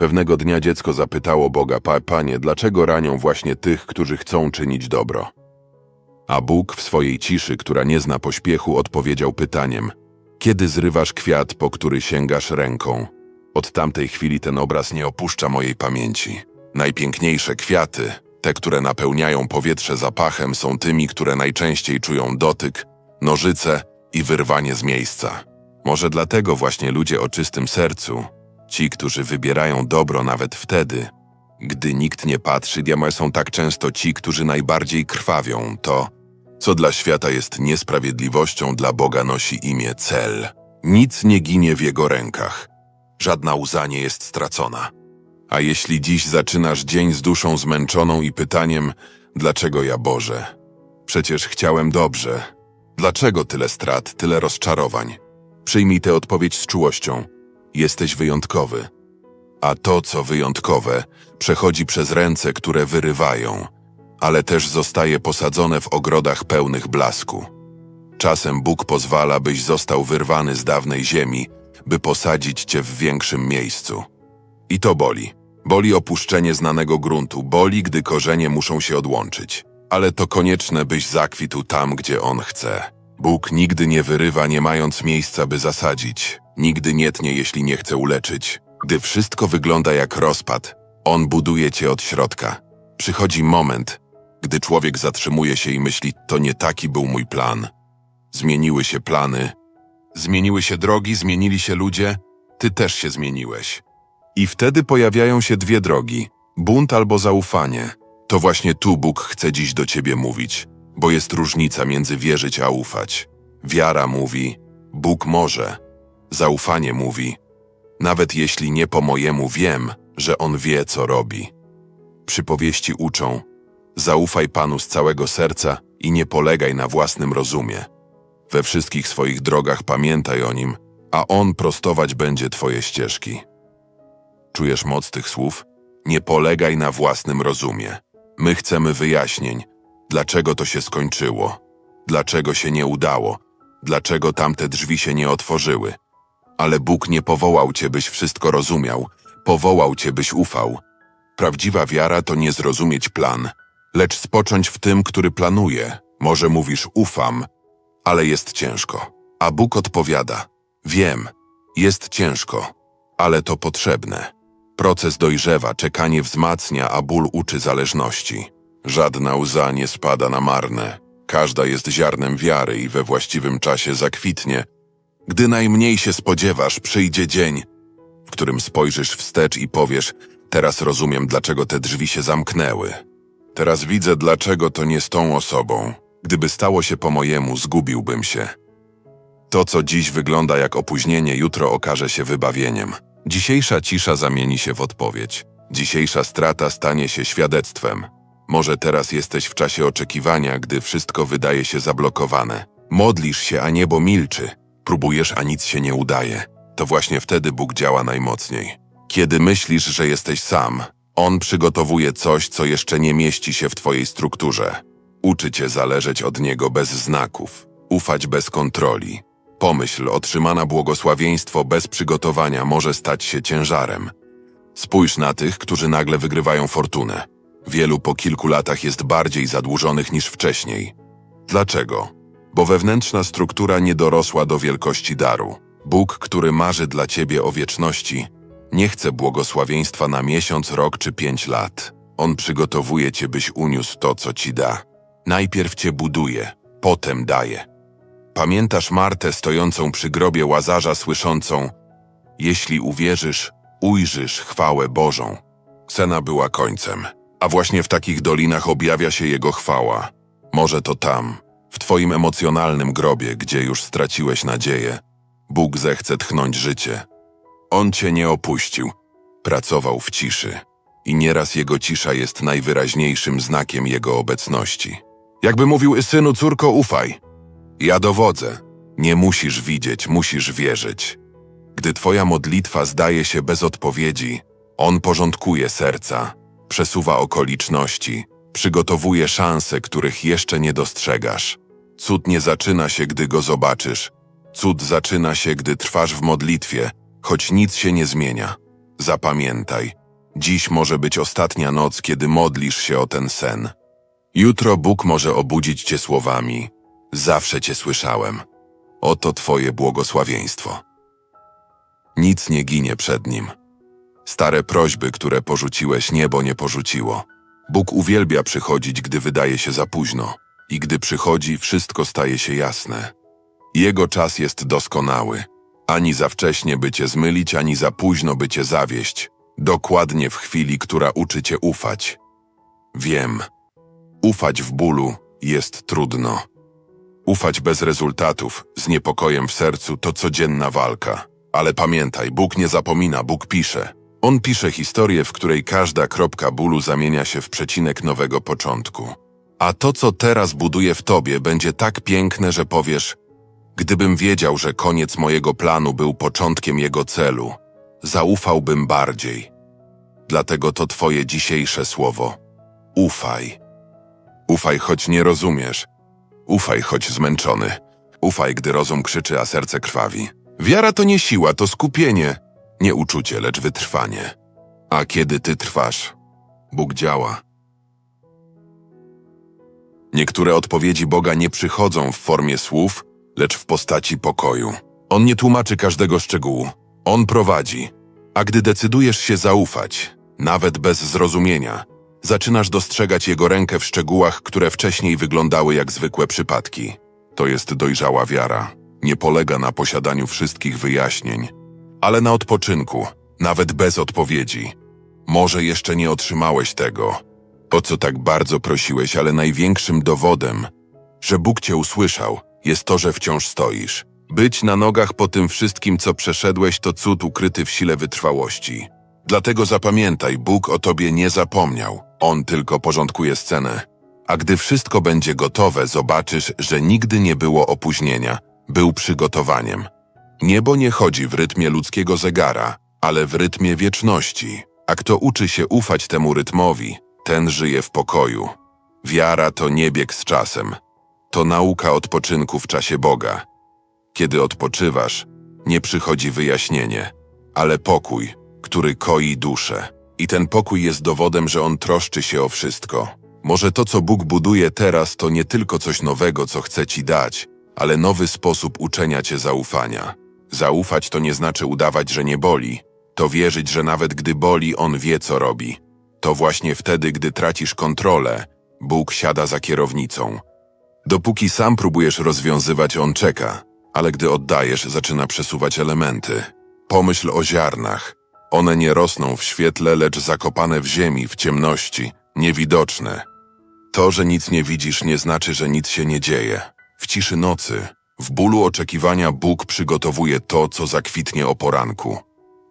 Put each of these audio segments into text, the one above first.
Pewnego dnia dziecko zapytało Boga, pa, Panie, dlaczego ranią właśnie tych, którzy chcą czynić dobro? A Bóg w swojej ciszy, która nie zna pośpiechu, odpowiedział pytaniem: Kiedy zrywasz kwiat, po który sięgasz ręką? Od tamtej chwili ten obraz nie opuszcza mojej pamięci. Najpiękniejsze kwiaty, te, które napełniają powietrze zapachem, są tymi, które najczęściej czują dotyk, nożyce i wyrwanie z miejsca. Może dlatego właśnie ludzie o czystym sercu, ci, którzy wybierają dobro nawet wtedy, gdy nikt nie patrzy, diameł są tak często ci, którzy najbardziej krwawią. To, co dla świata jest niesprawiedliwością, dla Boga nosi imię cel. Nic nie ginie w jego rękach. Żadna łza nie jest stracona. A jeśli dziś zaczynasz dzień z duszą zmęczoną i pytaniem, dlaczego ja Boże? Przecież chciałem dobrze. Dlaczego tyle strat, tyle rozczarowań? Przyjmij tę odpowiedź z czułością. Jesteś wyjątkowy. A to, co wyjątkowe, przechodzi przez ręce, które wyrywają, ale też zostaje posadzone w ogrodach pełnych blasku. Czasem Bóg pozwala, byś został wyrwany z dawnej ziemi, by posadzić cię w większym miejscu. I to boli. Boli opuszczenie znanego gruntu, boli, gdy korzenie muszą się odłączyć. Ale to konieczne, byś zakwitł tam, gdzie On chce. Bóg nigdy nie wyrywa, nie mając miejsca, by zasadzić. Nigdy nie tnie, jeśli nie chce uleczyć. Gdy wszystko wygląda jak rozpad, On buduje cię od środka. Przychodzi moment, gdy człowiek zatrzymuje się i myśli, to nie taki był mój plan. Zmieniły się plany, zmieniły się drogi, zmienili się ludzie, ty też się zmieniłeś. I wtedy pojawiają się dwie drogi: bunt albo zaufanie. To właśnie tu Bóg chce dziś do ciebie mówić, bo jest różnica między wierzyć a ufać. Wiara mówi: Bóg może. Zaufanie mówi: Nawet jeśli nie po mojemu wiem, że On wie, co robi. Przypowieści uczą: Zaufaj Panu z całego serca i nie polegaj na własnym rozumie. We wszystkich swoich drogach pamiętaj o Nim, a On prostować będzie Twoje ścieżki. Czujesz moc tych słów? Nie polegaj na własnym rozumie. My chcemy wyjaśnień, dlaczego to się skończyło, dlaczego się nie udało, dlaczego tamte drzwi się nie otworzyły. Ale Bóg nie powołał cię, byś wszystko rozumiał, powołał cię, byś ufał. Prawdziwa wiara to nie zrozumieć plan, lecz spocząć w tym, który planuje. Może mówisz ufam, ale jest ciężko. A Bóg odpowiada: Wiem, jest ciężko, ale to potrzebne. Proces dojrzewa, czekanie wzmacnia, a ból uczy zależności. Żadna łza nie spada na marne. Każda jest ziarnem wiary i we właściwym czasie zakwitnie. Gdy najmniej się spodziewasz, przyjdzie dzień, w którym spojrzysz wstecz i powiesz: Teraz rozumiem, dlaczego te drzwi się zamknęły. Teraz widzę, dlaczego to nie z tą osobą. Gdyby stało się po mojemu, zgubiłbym się. To, co dziś wygląda jak opóźnienie, jutro okaże się wybawieniem. Dzisiejsza cisza zamieni się w odpowiedź. Dzisiejsza strata stanie się świadectwem. Może teraz jesteś w czasie oczekiwania, gdy wszystko wydaje się zablokowane. Modlisz się, a niebo milczy. Próbujesz, a nic się nie udaje. To właśnie wtedy Bóg działa najmocniej. Kiedy myślisz, że jesteś sam, On przygotowuje coś, co jeszcze nie mieści się w Twojej strukturze. Uczy Cię zależeć od Niego bez znaków, ufać bez kontroli. Pomyśl, otrzymana błogosławieństwo bez przygotowania może stać się ciężarem. Spójrz na tych, którzy nagle wygrywają fortunę. Wielu po kilku latach jest bardziej zadłużonych niż wcześniej. Dlaczego? Bo wewnętrzna struktura nie dorosła do wielkości daru. Bóg, który marzy dla ciebie o wieczności, nie chce błogosławieństwa na miesiąc, rok czy pięć lat. On przygotowuje cię, byś uniósł to, co ci da. Najpierw cię buduje, potem daje. Pamiętasz Martę stojącą przy grobie Łazarza, słyszącą Jeśli uwierzysz, ujrzysz chwałę Bożą. Cena była końcem, a właśnie w takich dolinach objawia się Jego chwała. Może to tam, w Twoim emocjonalnym grobie, gdzie już straciłeś nadzieję, Bóg zechce tchnąć życie. On Cię nie opuścił, pracował w ciszy i nieraz Jego cisza jest najwyraźniejszym znakiem Jego obecności. Jakby mówił, synu, córko, ufaj. Ja dowodzę. Nie musisz widzieć, musisz wierzyć. Gdy twoja modlitwa zdaje się bez odpowiedzi, on porządkuje serca, przesuwa okoliczności, przygotowuje szanse, których jeszcze nie dostrzegasz. Cud nie zaczyna się, gdy go zobaczysz. Cud zaczyna się, gdy trwasz w modlitwie, choć nic się nie zmienia. Zapamiętaj, dziś może być ostatnia noc, kiedy modlisz się o ten sen. Jutro Bóg może obudzić cię słowami: Zawsze cię słyszałem. Oto twoje błogosławieństwo. Nic nie ginie przed nim. Stare prośby, które porzuciłeś, niebo nie porzuciło. Bóg uwielbia przychodzić, gdy wydaje się za późno, i gdy przychodzi, wszystko staje się jasne. Jego czas jest doskonały. Ani za wcześnie, by cię zmylić, ani za późno, by cię zawieść. Dokładnie w chwili, która uczy cię ufać. Wiem. Ufać w bólu jest trudno. Ufać bez rezultatów, z niepokojem w sercu, to codzienna walka. Ale pamiętaj, Bóg nie zapomina, Bóg pisze. On pisze historię, w której każda kropka bólu zamienia się w przecinek nowego początku. A to, co teraz buduje w tobie, będzie tak piękne, że powiesz: Gdybym wiedział, że koniec mojego planu był początkiem jego celu, zaufałbym bardziej. Dlatego to twoje dzisiejsze słowo. Ufaj. Ufaj, choć nie rozumiesz. Ufaj, choć zmęczony. Ufaj, gdy rozum krzyczy, a serce krwawi. Wiara to nie siła, to skupienie. Nie uczucie, lecz wytrwanie. A kiedy ty trwasz, Bóg działa. Niektóre odpowiedzi Boga nie przychodzą w formie słów, lecz w postaci pokoju. On nie tłumaczy każdego szczegółu. On prowadzi. A gdy decydujesz się zaufać, nawet bez zrozumienia, zaczynasz dostrzegać Jego rękę w szczegółach, które wcześniej wyglądały jak zwykłe przypadki. To jest dojrzała wiara. Nie polega na posiadaniu wszystkich wyjaśnień, ale na odpoczynku, nawet bez odpowiedzi. Może jeszcze nie otrzymałeś tego, o co tak bardzo prosiłeś, ale największym dowodem, że Bóg cię usłyszał, jest to, że wciąż stoisz. Być na nogach po tym wszystkim, co przeszedłeś, to cud ukryty w sile wytrwałości. Dlatego zapamiętaj, Bóg o tobie nie zapomniał. On tylko porządkuje scenę. A gdy wszystko będzie gotowe, zobaczysz, że nigdy nie było opóźnienia. Był przygotowaniem. Niebo nie chodzi w rytmie ludzkiego zegara, ale w rytmie wieczności. A kto uczy się ufać temu rytmowi, ten żyje w pokoju. Wiara to nie bieg z czasem. To nauka odpoczynku w czasie Boga. Kiedy odpoczywasz, nie przychodzi wyjaśnienie, ale pokój, który koi duszę. I ten pokój jest dowodem, że On troszczy się o wszystko. Może to, co Bóg buduje teraz, to nie tylko coś nowego, co chce Ci dać, ale nowy sposób uczenia Cię zaufania. Zaufać to nie znaczy udawać, że nie boli. To wierzyć, że nawet gdy boli, On wie, co robi. To właśnie wtedy, gdy tracisz kontrolę, Bóg siada za kierownicą. Dopóki sam próbujesz rozwiązywać, On czeka, ale gdy oddajesz, zaczyna przesuwać elementy. Pomyśl o ziarnach. One nie rosną w świetle, lecz zakopane w ziemi, w ciemności, niewidoczne. To, że nic nie widzisz, nie znaczy, że nic się nie dzieje. W ciszy nocy, w bólu oczekiwania Bóg przygotowuje to, co zakwitnie o poranku.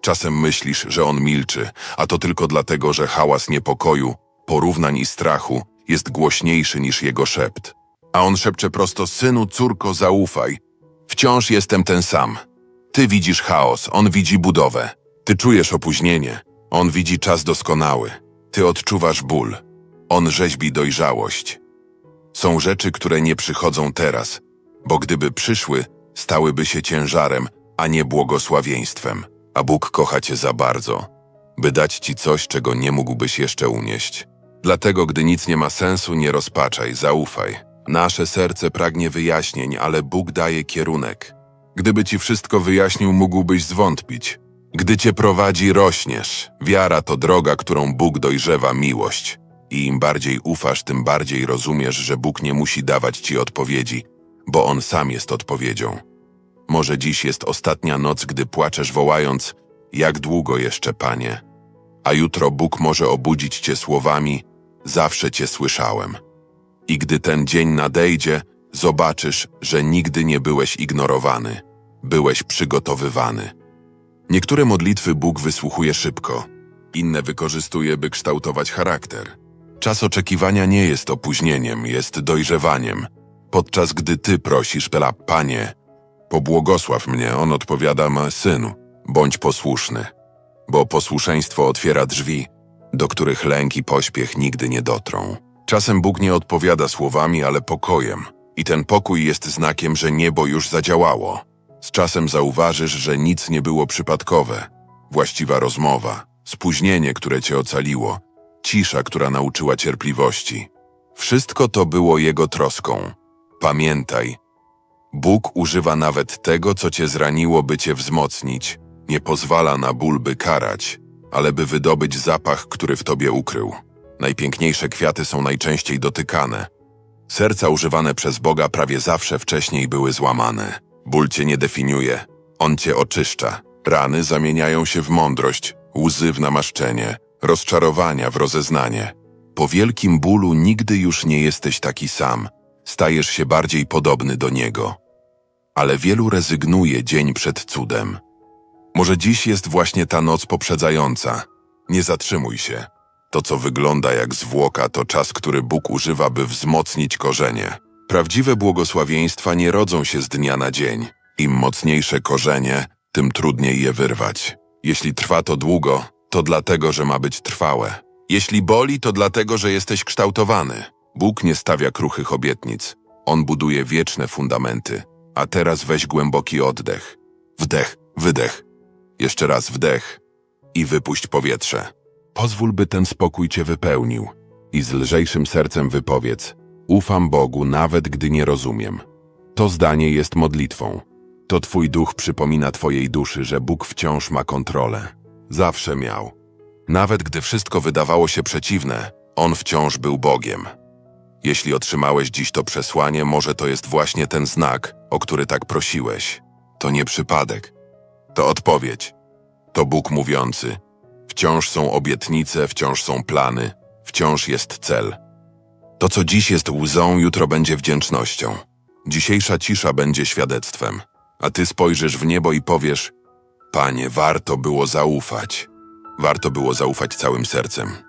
Czasem myślisz, że On milczy, a to tylko dlatego, że hałas niepokoju, porównań i strachu jest głośniejszy niż Jego szept. A On szepcze prosto, synu, córko, zaufaj. Wciąż jestem ten sam. Ty widzisz chaos, On widzi budowę. Ty czujesz opóźnienie, On widzi czas doskonały. Ty odczuwasz ból, On rzeźbi dojrzałość. Są rzeczy, które nie przychodzą teraz, bo gdyby przyszły, stałyby się ciężarem, a nie błogosławieństwem. A Bóg kocha cię za bardzo, by dać ci coś, czego nie mógłbyś jeszcze unieść. Dlatego, gdy nic nie ma sensu, nie rozpaczaj, zaufaj. Nasze serce pragnie wyjaśnień, ale Bóg daje kierunek. Gdyby ci wszystko wyjaśnił, mógłbyś zwątpić. Gdy cię prowadzi, rośniesz. Wiara to droga, którą Bóg dojrzewa miłość. I im bardziej ufasz, tym bardziej rozumiesz, że Bóg nie musi dawać ci odpowiedzi, bo On sam jest odpowiedzią. Może dziś jest ostatnia noc, gdy płaczesz wołając, jak długo jeszcze, Panie? A jutro Bóg może obudzić cię słowami, zawsze cię słyszałem. I gdy ten dzień nadejdzie, zobaczysz, że nigdy nie byłeś ignorowany, byłeś przygotowywany. Niektóre modlitwy Bóg wysłuchuje szybko, inne wykorzystuje, by kształtować charakter. Czas oczekiwania nie jest opóźnieniem, jest dojrzewaniem. Podczas gdy ty prosisz, Pela, Panie, pobłogosław mnie, on odpowiada ma synu, bądź posłuszny, bo posłuszeństwo otwiera drzwi, do których lęk i pośpiech nigdy nie dotrą. Czasem Bóg nie odpowiada słowami, ale pokojem, i ten pokój jest znakiem, że niebo już zadziałało. Z czasem zauważysz, że nic nie było przypadkowe. właściwa rozmowa, spóźnienie, które cię ocaliło, cisza, która nauczyła cierpliwości. Wszystko to było Jego troską. Pamiętaj, Bóg używa nawet tego, co cię zraniło, by cię wzmocnić. Nie pozwala na ból, by karać, ale by wydobyć zapach, który w tobie ukrył. Najpiękniejsze kwiaty są najczęściej dotykane. Serca używane przez Boga prawie zawsze wcześniej były złamane. Ból cię nie definiuje, on cię oczyszcza. Rany zamieniają się w mądrość, łzy w namaszczenie, rozczarowania w rozeznanie. Po wielkim bólu nigdy już nie jesteś taki sam, stajesz się bardziej podobny do Niego. Ale wielu rezygnuje dzień przed cudem. Może dziś jest właśnie ta noc poprzedzająca. Nie zatrzymuj się. To, co wygląda jak zwłoka, to czas, który Bóg używa, by wzmocnić korzenie. Prawdziwe błogosławieństwa nie rodzą się z dnia na dzień. Im mocniejsze korzenie, tym trudniej je wyrwać. Jeśli trwa to długo, to dlatego, że ma być trwałe. Jeśli boli, to dlatego, że jesteś kształtowany. Bóg nie stawia kruchych obietnic. On buduje wieczne fundamenty. A teraz weź głęboki oddech. Wdech, wydech. Jeszcze raz wdech i wypuść powietrze. Pozwól, by ten spokój cię wypełnił i z lżejszym sercem wypowiedz: Ufam Bogu, nawet gdy nie rozumiem. To zdanie jest modlitwą. To twój duch przypomina twojej duszy, że Bóg wciąż ma kontrolę. Zawsze miał. Nawet gdy wszystko wydawało się przeciwne, On wciąż był Bogiem. Jeśli otrzymałeś dziś to przesłanie, może to jest właśnie ten znak, o który tak prosiłeś. To nie przypadek. To odpowiedź. To Bóg mówiący. Wciąż są obietnice, wciąż są plany, wciąż jest cel. To, co dziś jest łzą, jutro będzie wdzięcznością. Dzisiejsza cisza będzie świadectwem, a ty spojrzysz w niebo i powiesz: Panie, warto było zaufać. Warto było zaufać całym sercem.